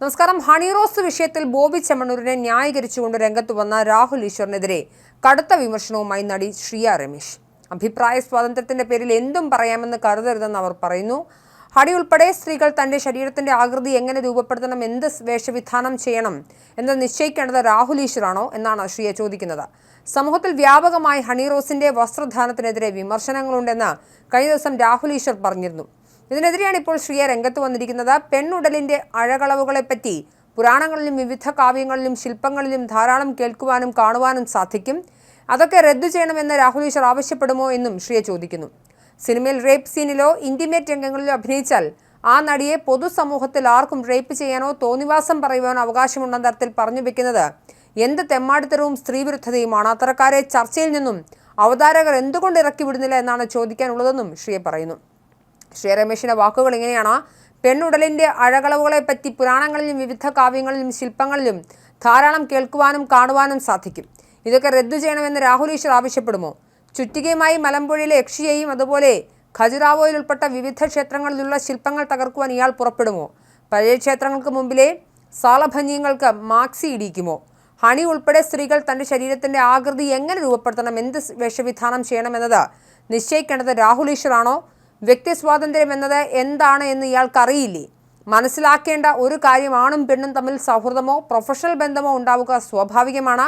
നമസ്കാരം. ഹണിറോസ് വിഷയത്തിൽ ബോബി ചെമ്മണ്ണൂരിനെ ന്യായീകരിച്ചുകൊണ്ട് രംഗത്ത് വന്ന രാഹുൽ ഈശ്വറിനെതിരെ കടുത്ത വിമർശനവുമായി നടി ശ്രിയ രമേശ്. അഭിപ്രായ സ്വാതന്ത്ര്യത്തിന്റെ പേരിൽ എന്തും പറയാമെന്ന് കരുതരുതെന്ന് അവർ പറയുന്നു. ഹണി ഉൾപ്പെടെ സ്ത്രീകൾ തന്റെ ശരീരത്തിന്റെ ആകൃതി എങ്ങനെ രൂപപ്പെടുത്തണം എന്ത് വേഷവിധാനം ചെയ്യണം എന്ന് നിശ്ചയിക്കേണ്ടത് രാഹുൽ ഈശ്വറാണോ എന്നാണ് ശ്രിയ ചോദിക്കുന്നത്. സമൂഹത്തിൽ വ്യാപകമായി ഹണിറോസിന്റെ വസ്ത്രധാനത്തിനെതിരെ വിമർശനങ്ങളുണ്ടെന്ന് കഴിഞ്ഞ ദിവസം രാഹുൽ ഈശ്വർ പറഞ്ഞിരുന്നു. ഇതിനെതിരെയാണ് ഇപ്പോൾ ശ്രീയ രംഗത്ത് വന്നിരിക്കുന്നത്. പെണ്ണുടലിന്റെ അഴകളവുകളെപ്പറ്റി പുരാണങ്ങളിലും വിവിധ കാവ്യങ്ങളിലും ശില്പങ്ങളിലും ധാരാളം കേൾക്കുവാനും കാണുവാനും സാധിക്കും. അതൊക്കെ റദ്ദു ചെയ്യണമെന്ന് രാഹുൽ ഈശ്വർ ആവശ്യപ്പെടുമോ എന്നും ശ്രീയ ചോദിക്കുന്നു. സിനിമയിൽ റേപ്പ് സീനിലോ ഇന്റിമേറ്റ് രംഗങ്ങളിലോ അഭിനയിച്ചാൽ ആ നടിയെ പൊതുസമൂഹത്തിൽ ആർക്കും റേപ്പ് ചെയ്യാനോ തോന്നിവാസം പറയുവാനോ അവകാശമുണ്ടെന്ന തരത്തിൽ പറഞ്ഞു വെക്കുന്നത് എന്ത് തെമ്മാടിത്തരവും സ്ത്രീവിരുദ്ധതയുമാണ്. അത്തരക്കാരെ ചർച്ചയിൽ നിന്നും അവതാരകർ എന്തുകൊണ്ട് ഇറക്കി വിടുന്നില്ല എന്നാണ് ചോദിക്കാനുള്ളതെന്നും ശ്രീയ പറയുന്നു. ശ്രീ രമേശിന്റെ വാക്കുകൾ ഇങ്ങനെയാണ്. പെണ്ണുടലിന്റെ അഴകളവുകളെ പറ്റി പുരാണങ്ങളിലും വിവിധ കാവ്യങ്ങളിലും ശില്പങ്ങളിലും ധാരാളം കേൾക്കുവാനും കാണുവാനും സാധിക്കും. ഇതൊക്കെ റദ്ദു ചെയ്യണമെന്ന് രാഹുൽ ഈശ്വർ ആവശ്യപ്പെടുമോ? ചുറ്റികയുമായി മലമ്പുഴയിലെ യക്ഷിയെയും അതുപോലെ ഖജുറാവോയിൽ ഉൾപ്പെട്ട വിവിധ ക്ഷേത്രങ്ങളിലുള്ള ശില്പങ്ങൾ തകർക്കുവാൻ ഇയാൾ പുറപ്പെടുമോ? പഴയ ക്ഷേത്രങ്ങൾക്ക് മുമ്പിലെ സാളഭഞ്യങ്ങൾക്ക് മാക്സി ഇടിക്കുമോ? ഹണി ഉൾപ്പെടെ സ്ത്രീകൾ തന്റെ ശരീരത്തിന്റെ ആകൃതി എങ്ങനെ രൂപപ്പെടുത്തണം? എന്ത് വേഷവിധാനം ചെയ്യണമെന്നത് നിശ്ചയിക്കേണ്ടത് രാഹുൽ ഈശ്വറാണോ വ്യക്തി സ്വാതന്ത്ര്യം എന്നത് എന്താണ് എന്ന് ഇയാൾക്കറിയില്ലേ? മനസ്സിലാക്കേണ്ട ഒരു കാര്യം ആണും പെണ്ണും തമ്മിൽ സൗഹൃദമോ പ്രൊഫഷണൽ ബന്ധമോ ഉണ്ടാവുക സ്വാഭാവികമാണ്.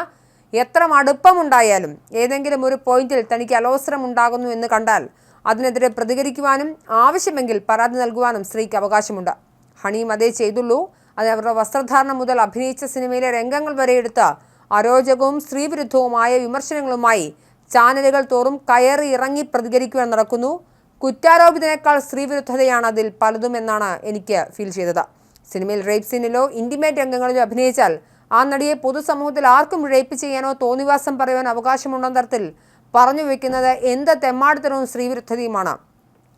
എത്ര അടുപ്പമുണ്ടായാലും ഏതെങ്കിലും ഒരു പോയിന്റിൽ തനിക്ക് അലോസരം ഉണ്ടാകുന്നു എന്ന് കണ്ടാൽ അതിനെതിരെ പ്രതികരിക്കുവാനും ആവശ്യമെങ്കിൽ പരാതി നൽകുവാനും സ്ത്രീക്ക് അവകാശമുണ്ട്. ഹണിയും അതേ ചെയ്തുള്ളൂ. അത് അവരുടെ വസ്ത്രധാരണം മുതൽ അഭിനയിച്ച സിനിമയിലെ രംഗങ്ങൾ വരെ എടുത്ത അരോചകവും സ്ത്രീവിരുദ്ധവുമായ വിമർശനങ്ങളുമായി ചാനലുകൾ തോറും കയറി ഇറങ്ങി പ്രതികരിക്കുവാൻ നടക്കുന്നു. കുറ്റാരോപിതനേക്കാൾ സ്ത്രീവിരുദ്ധതയാണ് അതിൽ പലതുമെന്നാണ് എനിക്ക് ഫീൽ ചെയ്തത്. സിനിമയിൽ റേപ്പ് സീനിലോ ഇന്റിമേറ്റ് രംഗങ്ങളിലോ അഭിനയിച്ചാൽ ആ നടിയെ പൊതുസമൂഹത്തിൽ ആർക്കും റേപ്പ് ചെയ്യാനോ തോന്നിവാസം പറയാനോ അവകാശമുണ്ടെന്ന തരത്തിൽ പറഞ്ഞു വയ്ക്കുന്നത് എന്ത് തെമ്മാടിത്തരവും സ്ത്രീവിരുദ്ധതയുമാണ്.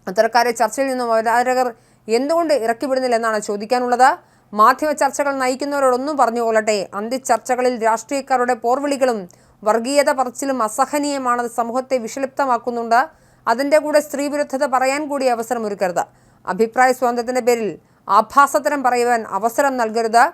അത്തരക്കാരെ ചർച്ചയിൽ നിന്നും അവതാരകർ എന്തുകൊണ്ട് ഇറക്കിവിടുന്നില്ല എന്നാണ് ചോദിക്കാനുള്ളത്. മാധ്യമ ചർച്ചകൾ നയിക്കുന്നവരോടൊന്നും പറഞ്ഞു കൊള്ളട്ടെ. അന്ത്യചർച്ചകളിൽ രാഷ്ട്രീയക്കാരുടെ പോർവിളികളും വർഗീയത പറച്ചിലും അസഹനീയമാണത് സമൂഹത്തെ വിഷലിപ്തമാക്കുന്നുണ്ട്. അതിന്റെ കൂടെ സ്ത്രീവിരുദ്ധത പറയാൻ കൂടി അവസരം ഒരുക്കരുത് അഭിപ്രായ സ്വാതന്ത്ര്യത്തിന്റെ പേരിൽ ആഭാസത്തരം പറയുവാൻ അവസരം നൽകരുത്.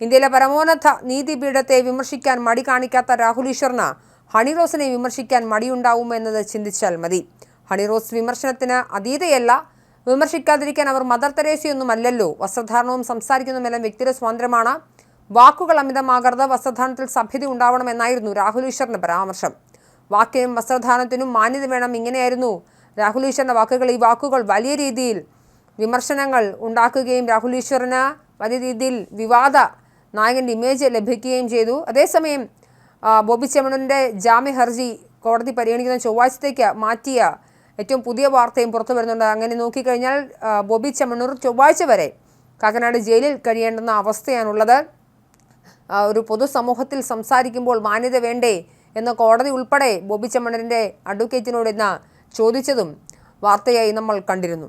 ഇന്ത്യയിലെ പരമോന്നത നീതിപീഠത്തെ വിമർശിക്കാൻ മടി കാണിക്കാത്ത രാഹുൽ ഈശ്വറിന് ഹണിറോസിനെ വിമർശിക്കാൻ മടിയുണ്ടാവും എന്നത് ചിന്തിച്ചാൽ മതി. ഹണിറോസ് വിമർശനത്തിന് അതീതയല്ല. വിമർശിക്കാതിരിക്കാൻ അവർ മദർ തെരേസയൊന്നുമല്ലല്ലോ. വസ്ത്രധാരണവും സംസാരിക്കുന്നതുമെല്ലാം വ്യക്തിയുടെ സ്വാതന്ത്ര്യമാണ്. വാക്കുകൾ അമിതമാകരുത്. വസ്ത്രധാരണത്തിൽ സഭ്യത ഉണ്ടാവണമെന്നായിരുന്നു രാഹുൽ ഈശ്വറിന്റെ പരാമർശം. വാക്കിനും വസ്ത്രധാരണത്തിനും മാന്യത വേണം ഇങ്ങനെയായിരുന്നു. രാഹുൽ ഈശ്വറിന്റെ വാക്കുകൾ ഈ വാക്കുകൾ വലിയ രീതിയിൽ വിമർശനങ്ങൾ ഉണ്ടാക്കുകയും രാഹുൽ ഈശ്വറിന് വലിയ രീതിയിൽ വിവാദ നായകന്റെ ഇമേജ് ലഭിക്കുകയും ചെയ്തു. അതേസമയം ബോബി ചെമ്മണന്റെ ജാമ്യ ഹർജി കോടതി പരിഗണിക്കുന്ന ചൊവ്വാഴ്ചത്തേക്ക് മാറ്റിയ ഏറ്റവും പുതിയ വാർത്തയും പുറത്തു വരുന്നുണ്ട്. അങ്ങനെ നോക്കിക്കഴിഞ്ഞാൽ ബോബി ചെമ്മണ്ണൂർ ചൊവ്വാഴ്ച വരെ കാക്കനാട് ജയിലിൽ കഴിയേണ്ടുന്ന അവസ്ഥയാണുള്ളത്. ഒരു പൊതുസമൂഹത്തിൽ സംസാരിക്കുമ്പോൾ മാന്യത വേണ്ടേ എന്ന് കോടതി ഉൾപ്പെടെ ബോബി ചെമ്മണ്ണറിന്റെ അഡ്വക്കേറ്റിനോട് ഇന്ന് ചോദിച്ചതും വാർത്തയായി നമ്മൾ കണ്ടിരുന്നു.